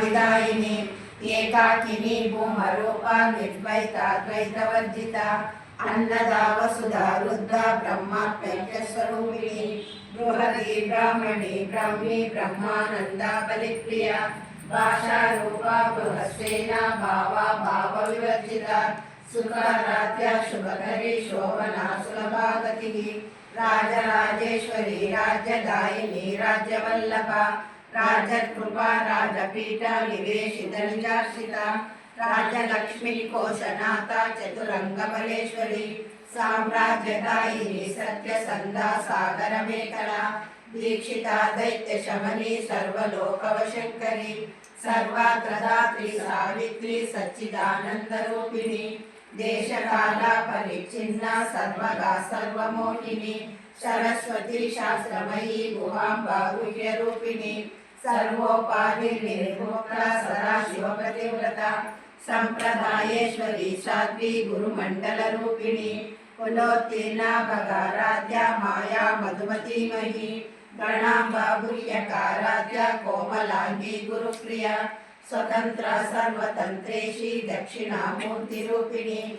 విదాయిని ఏకాకిని భూమరూప నిర్ద్వైతాద్వైతవర్జిత అన్నదా వసుధా రుద్ర బ్రహ్మాత్మైక్యస్వరూపిణి బృహది బ్రాహ్మణి బ్రహ్మి బ్రహ్మానంద బలిప్రియ భాషారూప బృహస్సేన భావ భావ వివర్జిత సుఖారాధ్య శుభకరి శోభనా సులభాగతి రాజరాజేశ్వరి రాజ్యదాయిని రాజ్యవల్లభ రాజకృపా రాజపీఠ నివేశిత నిజార్షిత రాజలక్ష్మి కోశనాథ చతురంగబలేశ్వరి సామ్రాజ్యదాయిని సత్యసంధ సాగర మేఖల దీక్షిత దైత్య శమని సర్వలోకవశంకరి సర్వాత్రదాత్రి సావిత్రి సచ్చిదానంద రూపిణి దేశకాల పరిచ్ఛిన్న సర్వగా సర్వమోహిని సరస్వతి శాస్త్రమయీ గుహాంబ రూపిణి సర్వోపాధి నిర్ముక్త సదాశివ ప్రతివ్రత సంప్రదాయేశ్వరి సాధ్వి గురుమండల రూపిణి. కులోత్తీర్ణ భగారాధ్య మాయా మధుమతీమహి గణాంబ గుహ్యకారాధ్య కోమలాంగి గురుప్రియ. స్వతంత్ర సర్వతంత్రేషి దక్షిణామూర్తి రూపిణి.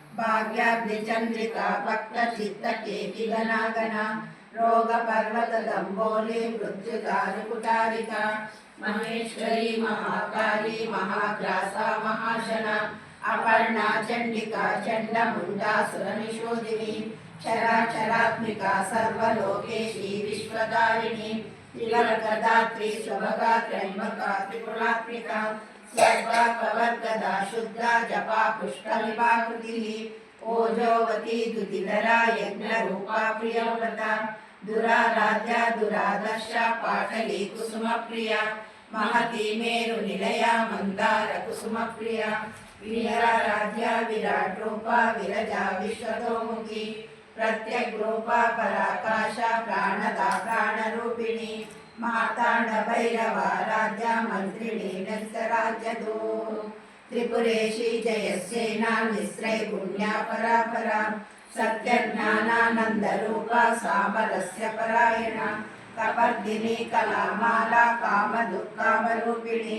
నిష్టాచలనిష్టాన ముక్తిదా ముక్తి రూపిణి లాస్య ప్రియాలయకరి లజ్జా మహాశన అపర్ణ చండిక చండముండా ముండాసుర నిషోదిని చరాచరాత్మిక సర్వలోకేశి విశ్వదారిణి త్రివరగదాత్రి శుభగా త్రయంబక త్రిపురాత్మిక సర్వాపవర్గదా శుద్ధ జపా పుష్ప విభాకృతి ఓజోవతి దుతిధరా యజ్ఞరూపా ప్రియవ్రత దురారాధ్య దురాదర్శ పాటలి కుసుమ ప్రియ మహతి మేరు నిలయ మందార కుసుమ ప్రియ వీరారాధ్య విరాట్ రూప విరజ విశ్వతోముఖి. ప్రత్యగ్రూప పరాకాశ ప్రాణద ప్రాణరూపిణి. మార్తాండ భైరవారాధ్య మంత్రిణి నస్తరాజ్యదో త్రిపురేషి జయసేనా నిశ్రై పుణ్యా పరాపరా. సత్య జ్ఞానానంద సామరస్య పరాయణ. కపర్దిని కళామాల కామ దుఃఖామరూపిణి